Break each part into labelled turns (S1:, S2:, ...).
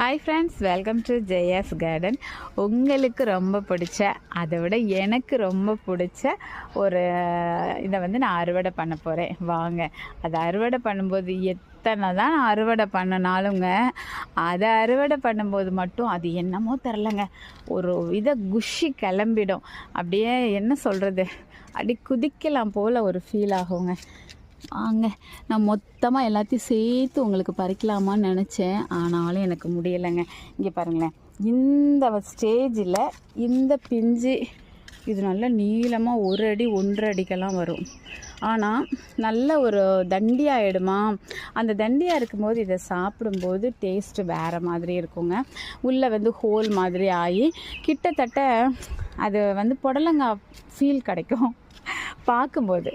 S1: Hi friends welcome to Jaya's garden உங்களுக்கு ரொம்ப பிடிச்ச அதை விட எனக்கு ரொம்ப பிடிச்ச ஒரு இதை வந்து நான் அறுவடை பண்ண போகிறேன் வாங்க. அதை அறுவடை பண்ணும்போது எத்தனை தான் அறுவடை பண்ணினாலுங்க அதை அறுவடை பண்ணும்போது மட்டும் அது என்னமோ தெரிலங்க. ஒரு இதை குஷி கிளம்பிடும். அப்படியே என்ன சொல்கிறது அப்படி குதிக்கலாம் போல் ஒரு ஃபீல் ஆகுங்க. வாங்க நான் மொத்தமாக எல்லாத்தையும் சேர்த்து உங்களுக்கு பறிக்கலாமான்னு நினச்சேன். ஆனாலும் எனக்கு முடியலைங்க. இங்கே பாருங்களேன். இந்த ஸ்டேஜில் இந்த பிஞ்சு இது நல்லா நீளமாக ஒரு அடி ஒன்றரை அடிக்கெல்லாம் வரும். ஆனால் நல்ல ஒரு தண்டியாகிடுமா அந்த தண்டியாக இருக்கும்போது இதை சாப்பிடும்போது டேஸ்ட்டு வேறு மாதிரி இருக்குங்க. உள்ளே வந்து ஹோல் மாதிரி ஆகி கிட்டத்தட்ட அது வந்து புடலங்காய் ஃபீல் கிடைக்கும். பார்க்கும்போது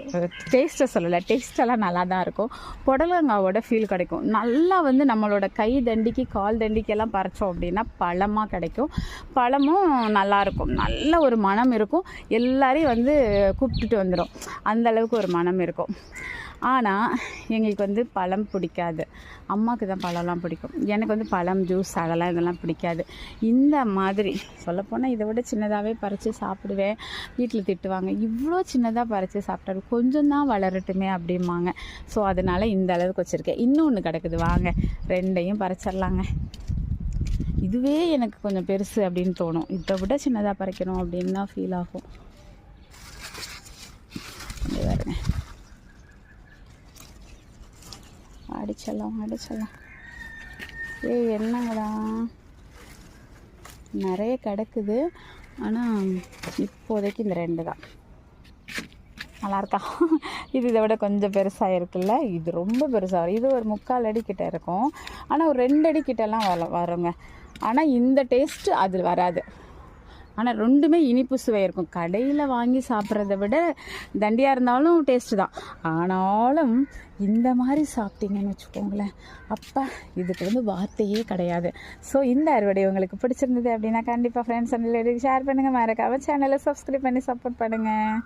S1: டேஸ்ட்டை சொல்லலை. டேஸ்டெல்லாம் நல்லா தான் இருக்கும். புடலங்காவோட ஃபீல் கிடைக்கும். நல்லா வந்து நம்மளோட கை தண்டிக்கு கால் தண்டிக்கெல்லாம் பறித்தோம் அப்படின்னா பழமாக கிடைக்கும். பழமும் நல்லாயிருக்கும் நல்ல ஒரு மனம் இருக்கும். எல்லாரையும் வந்து கூப்பிட்டுட்டு வந்துடும் அந்த அளவுக்கு ஒரு மனம் இருக்கும். ஆனால் எங்களுக்கு வந்து பழம் பிடிக்காது. அம்மாவுக்கு தான் பழம்லாம் பிடிக்கும். எனக்கு வந்து பழம் ஜூஸ் அதெல்லாம் இதெல்லாம் பிடிக்காது. இந்த மாதிரி சொல்லப்போனால் இதை விட சின்னதாகவே பறித்து சாப்பிடுவேன். வீட்டில் திட்டுவாங்க இவ்வளோ சின்னதாக பறித்து சாப்பிட்டாரு கொஞ்சம் தான் வளரட்டுமே அப்படிம்பாங்க. ஸோ அதனால் இந்த அளவுக்கு வச்சுருக்கேன். இன்னொன்று கிடக்குது வாங்க ரெண்டையும் பறிச்சிடலாங்க. இதுவே எனக்கு கொஞ்சம் பெருசு அப்படின்னு தோணும். இதை விட சின்னதாக பறிக்கணும் அப்படின்னு தான் ஃபீல் ஆகும் இங்க பாருங்க அடிச்சிடலாம் அடிச்சிடலாம். ஏய் என்னங்கடா? நிறைய கிடக்குது. ஆனால் இப்போதைக்கு இந்த ரெண்டு தான். நல்லா இருக்கா? இது இதை விட கொஞ்சம் பெருசாக இருக்குல்ல? இது ரொம்ப பெருசாக வரும். இது ஒரு முக்கால் அடி கிட்ட இருக்கும். ஆனால் ஒரு ரெண்டு அடி கிட்டலாம் வர வருங்க. ஆனால் இந்த டேஸ்ட்டு அது வராது. ஆனால் ரெண்டுமே இனிப்பு சுவை இருக்கும். கடையில் வாங்கி சாப்பிட்றத விட தண்டியாக இருந்தாலும் டேஸ்ட்டு தான். ஆனாலும் இந்த மாதிரி சாப்பிட்டீங்கன்னு வச்சுக்கோங்களேன். அப்பா இதுக்கு வந்து வார்த்தையே கிடையாது. ஸோ இந்த அறுவடை உங்களுக்கு பிடிச்சிருந்தது அப்படின்னா கண்டிப்பாக ஃப்ரெண்ட்ஸ் அண்ட் ஷேர் பண்ணுங்கள் மறக்காமல் சேனலை சப்ஸ்கிரைப் பண்ணி சப்போர்ட் பண்ணுங்கள்